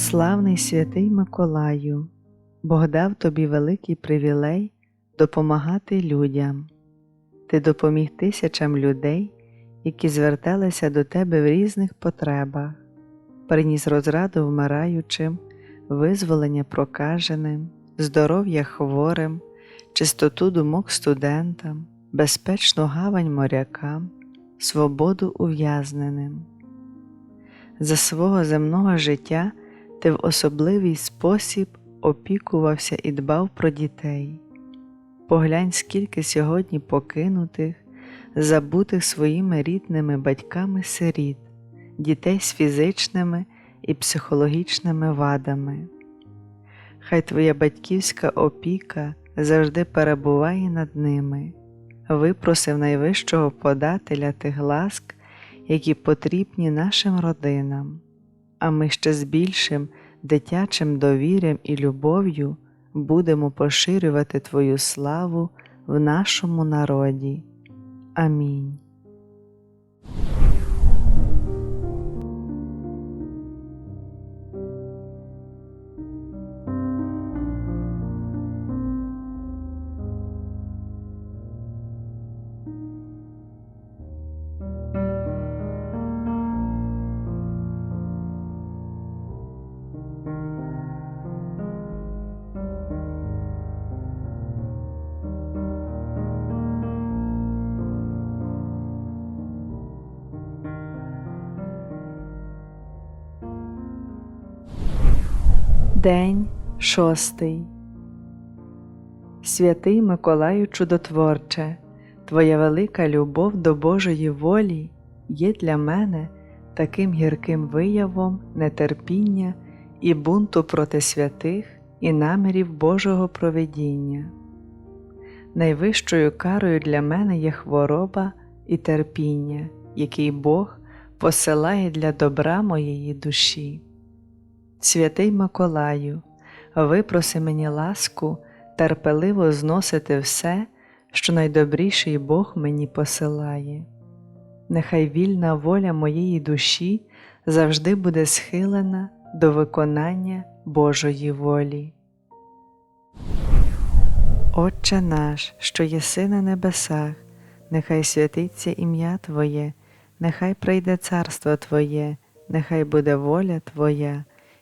Славний святий Миколаю, Бог дав тобі великий привілей допомагати людям. Ти допоміг тисячам людей, які зверталися до тебе в різних потребах, приніс розраду вмираючим, визволення прокаженим, здоров'я хворим, чистоту думок студентам, безпечну гавань морякам, свободу ув'язненим. За свого земного життя ти в особливий спосіб опікувався і дбав про дітей. Поглянь, скільки сьогодні покинутих, забутих своїми рідними батьками сиріт, дітей з фізичними і психологічними вадами. Хай твоя батьківська опіка завжди перебуває над ними, випросив найвищого подателя тих ласк, які потрібні нашим родинам, а ми ще з більшим дитячим довір'ям і любов'ю будемо поширювати Твою славу в нашому народі. Амінь. День шостий. Святий Миколаю Чудотворче, Твоя велика любов до Божої волі є для мене таким гірким виявом нетерпіння і бунту проти святих і намірів Божого провидіння. Найвищою карою для мене є хвороба і терпіння, який Бог посилає для добра моєї душі. Святий Миколаю, випроси мені ласку терпеливо зносити все, що найдобріший Бог мені посилає. Нехай вільна воля моєї душі завжди буде схилена до виконання Божої волі. Отче наш, що єси на небесах, нехай святиться ім'я Твоє, нехай прийде царство Твоє, нехай буде воля Твоя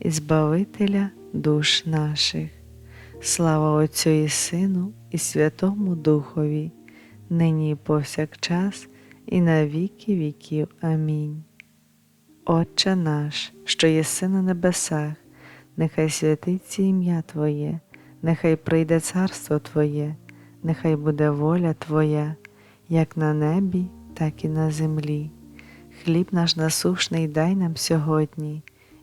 і Збавителя душ наших. Слава Отцю і Сину, і Святому Духові, нині і повсякчас, і на віки віків. Амінь. Отче наш, що єси на небесах, нехай святиться ім'я Твоє, нехай прийде царство Твоє, нехай буде воля Твоя, як на небі, так і на землі. Хліб наш насушний дай нам сьогодні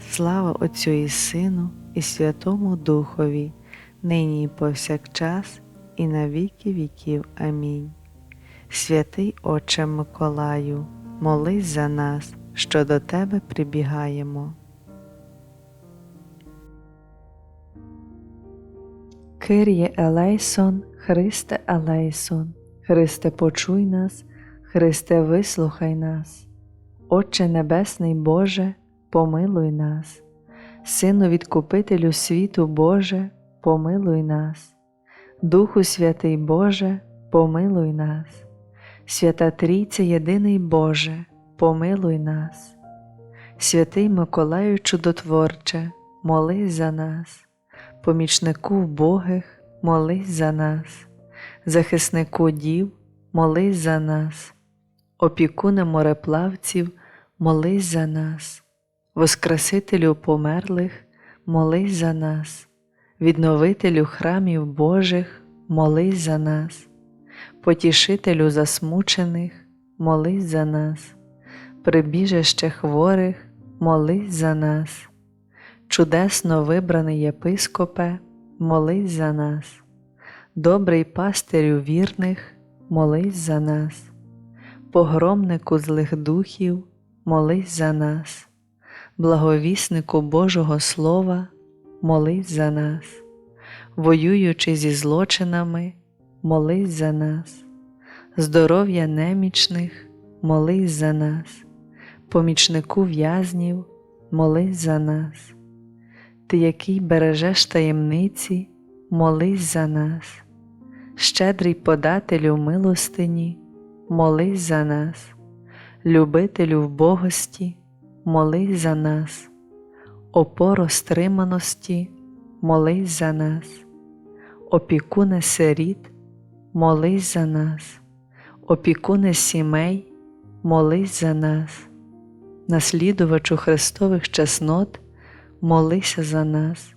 Слава Отцю і Сину, і Святому Духові, нині і повсякчас, і на віки віків. Амінь. Святий Отче Миколаю, молись за нас, що до Тебе прибігаємо. Кир'є Елейсон, Христе Елейсон, Христе почуй нас, Христе вислухай нас, Отче Небесний Боже, помилуй нас, Сину Відкупителю світу Боже, помилуй нас, Духу Святий Боже, помилуй нас, Свята Трійця Єдиний Боже, помилуй нас, Святий Миколаю Чудотворче, молись за нас. Помічнику вбогих, молись за нас, захиснику дів, молись за нас, опікуне мореплавців, молись за нас, Воскресителю померлих, молись за нас, відновителю храмів Божих, молись за нас, потішителю засмучених, молись за нас, прибіжище хворих, молись за нас. Чудесно вибраний єпископе, молись за нас, добрий пастирю вірних, молись за нас, погромнику злих духів, молись за нас, благовіснику Божого Слова, молись за нас, воюючи зі злочинами, молись за нас, здоров'я немічних, молись за нас, помічнику в'язнів, молись за нас. Ти, який бережеш таємниці, молись за нас, щедрий подателю милостині, молись за нас, любителю вбогості, молись за нас, опоро стриманості, молись за нас, опікуне сиріт, молись за нас, опікуне сімей, молись за нас, наслідувачу Христових чеснот молися за нас,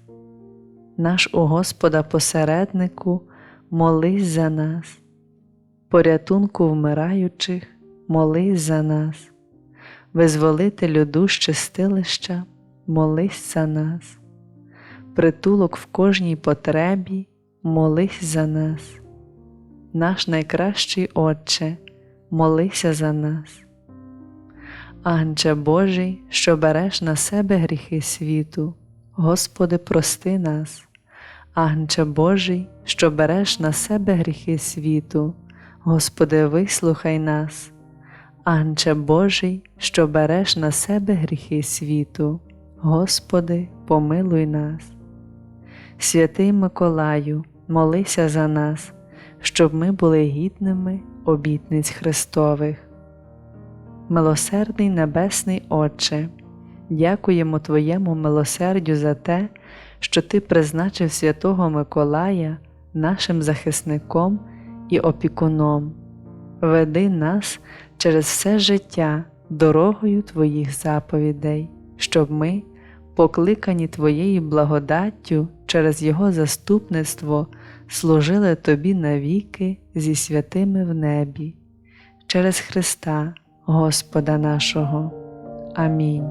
наш у Господа посереднику, молись за нас, порятунку вмираючих, молись за нас, визволителю душ чистилища, молись за нас, притулок в кожній потребі, молись за нас, наш найкращий Отче, молися за нас. Анче Божий, що береш на себе гріхи світу, Господи, прости нас, Анче Божий, що береш на себе гріхи світу, Господи, вислухай нас, Анче Божий, що береш на себе гріхи світу, Господи, помилуй нас. Святий Миколаю, молися за нас, щоб ми були гідними обітниць Христових. Милосердний Небесний Отче, дякуємо Твоєму милосердю за те, що Ти призначив святого Миколая нашим захисником і опікуном. Веди нас через все життя дорогою Твоїх заповідей, щоб ми, покликані Твоєю благодаттю через Його заступництво, служили Тобі навіки зі святими в небі, через Христа. Господа нашого. Амінь.